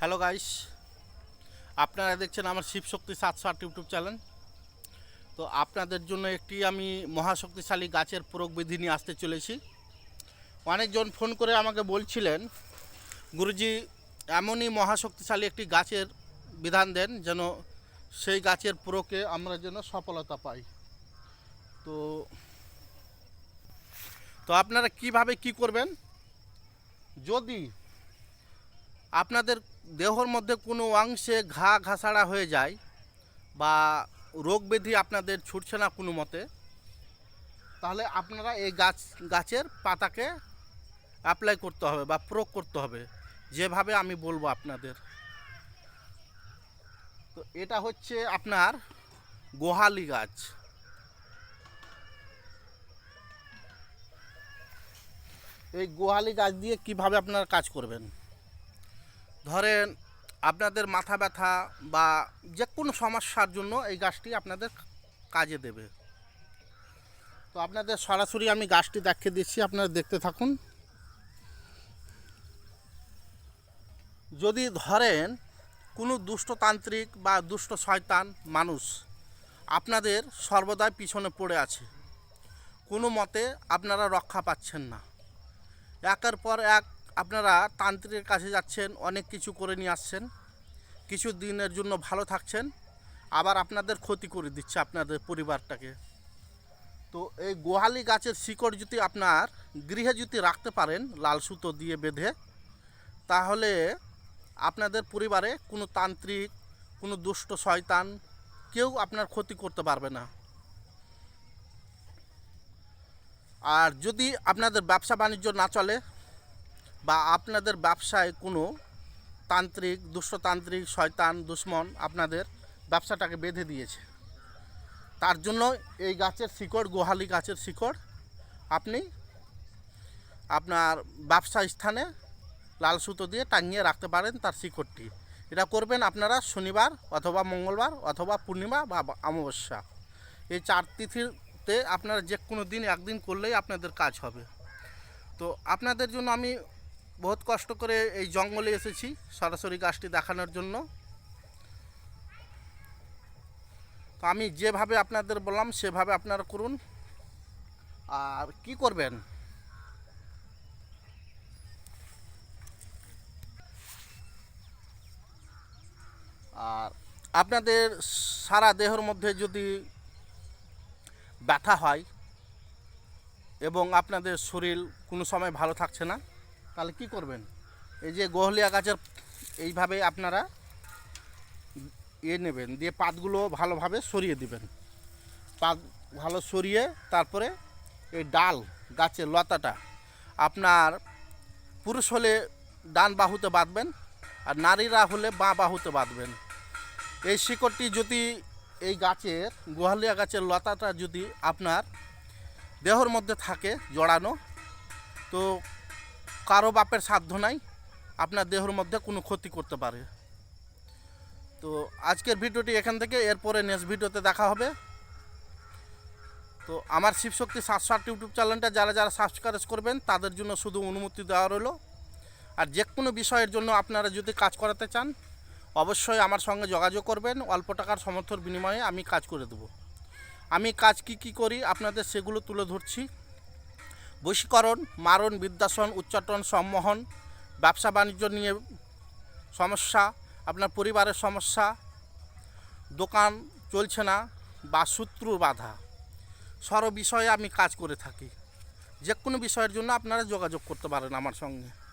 Hello guys আপনারা দেখছেন আমার শিবশক্তি সাতশো আট ইউটিউব চ্যানেল। তো আপনাদের জন্য একটি আমি মহাশক্তিশালী গাছের প্রয়োগ বিধি নিয়ে আসতে চলেছি। অনেকজন ফোন করে আমাকে বলছিলেন, গুরুজি, এমনই মহাশক্তিশালী একটি গাছের বিধান দেন যেন সেই গাছের প্রয়োগে আমরা যেন সফলতা পাই। তো তো আপনারা কীভাবে কি করবেন? যদি আপনাদের দেহর মধ্যে কোনো অংশে ঘা ঘাসাড়া হয়ে যায় বা রোগ ব্যাধি আপনাদের ছুটছে না কোনো মতে, তাহলে আপনারা এই গাছ, গাছের পাতাকে অ্যাপ্লাই করতে হবে বা প্রয়োগ করতে হবে। যেভাবে আমি বলব আপনাদের। তো এটা হচ্ছে আপনার গোহালি গাছ। এই গোহালি গাছ দিয়ে কীভাবে আপনারা কাজ করবেন? ধরেন আপনাদের মাথা ব্যথা বা যে কোনো সমস্যার জন্য এই গাছটি আপনাদের কাজে দেবে। তো আপনাদের সরাসরি আমি গাছটি দেখিয়ে দিচ্ছি, আপনারা দেখতে থাকুন। যদি ধরেন কোনো দুষ্টতান্ত্রিক বা দুষ্ট শয়তান মানুষ আপনাদের সর্বদাই পিছনে পড়ে আছে, কোনো মতে আপনারা রক্ষা পাচ্ছেন না। একের পর এক আপনারা তান্ত্রিকের কাছে যাচ্ছেন, অনেক কিছু করে নিয়ে আসছেন, কিছু দিনের জন্য ভালো থাকছেন, আবার আপনাদের ক্ষতি করে দিচ্ছে আপনাদের পরিবারটাকে। তো এই গোহালি গাছের শিকড় যদি আপনার গৃহে যদি রাখতে পারেন, লাল সুতো দিয়ে বেঁধে, তাহলে আপনাদের পরিবারে কোনো তান্ত্রিক, কোনো দুষ্ট শয়তান কেউ আপনার ক্ষতি করতে পারবে না। আর যদি আপনাদের ব্যবসা বাণিজ্য না চলে বা আপনাদের ব্যবসায় কোনো তান্ত্রিক, দুষ্টতান্ত্রিক, শয়তান, দুশ্মন আপনাদের ব্যবসাটাকে বেঁধে দিয়েছে। তার জন্য এই গাছের শিকড়, গোহালি গাছের শিকড় আপনি আপনার ব্যবসা স্থানে লাল সুতো দিয়ে টাঙিয়ে রাখতে পারেন তার শিকড়টি। এটা করবেন আপনারা শনিবার অথবা মঙ্গলবার অথবা পূর্ণিমা বা অমাবস্যা। এই চার তিথিতে আপনারা যে কোনো দিন, একদিন করলেই আপনাদের কাজ হবে। তো আপনাদের জন্য আমি বহুত কষ্ট করে এই জঙ্গলে এসেছি সরাসরি গাছটি দেখানোর জন্য। তো আমি যেভাবে আপনাদের বললাম, সেভাবে আপনারা করুন। আর কি করবেন? আর আপনাদের সারা দেহর মধ্যে যদি ব্যথা হয় এবং আপনাদের শরীর কোনো সময় ভালো থাকছে না তাহলে কি করবেন? এই যে গোহলিয়া গাছের এইভাবে আপনারা ইয়ে নেবেন, দিয়ে পাতগুলো ভালোভাবে সরিয়ে দিবেন। পাত ভালো সরিয়ে তারপরে এই ডাল গাছের লতাটা আপনার পুরুষ হলে ডান বাহুতে বাঁধবেন আর নারীরা হলে বাঁ বাহুতে বাঁধবেন। এই শিকড়টি যদি এই গাছের, গোহালিয়া গাছের লতাটা যদি আপনার দেহর মধ্যে থাকে জড়ানো, তো কারও বাপের সাধ্য নাই, আপনার দেহর মধ্যে কোনো ক্ষতি করতে পারে। তো আজকের ভিডিওটি এখান থেকে, এরপরে নেক্সট ভিডিওতে দেখা হবে। তো আমার শিবশক্তি সাতশো আট ইউটিউব চ্যানেলটা যারা যারা সাবস্ক্রাইব করবেন, তাদের জন্য শুধু অনুমতি দেওয়া রইল। আর যে কোনো বিষয়ের জন্য আপনারা যদি কাজ করাতে চান, অবশ্যই আমার সঙ্গে যোগাযোগ করবেন। অল্প টাকার সমর্থর বিনিময়ে আমি কাজ করে দেবো। আমি কাজ কি কি করি, আপনাদের সেগুলো তুলে ধরছি। বশীকরণ, মারণ বৃদ্ধাসন উচ্চাটন সম্মোহন, ব্যবসা বাণিজ্য নিয়ে সমস্যা, আপনার পরিবারের সমস্যা, দোকান চলছে না বা শত্রুর বাধা। সর্ব বিষয়ে আমি কাজ করে থাকি। যে কোনো বিষয়ের জন্য আপনারা যোগাযোগ করতে পারেন আমার সঙ্গে।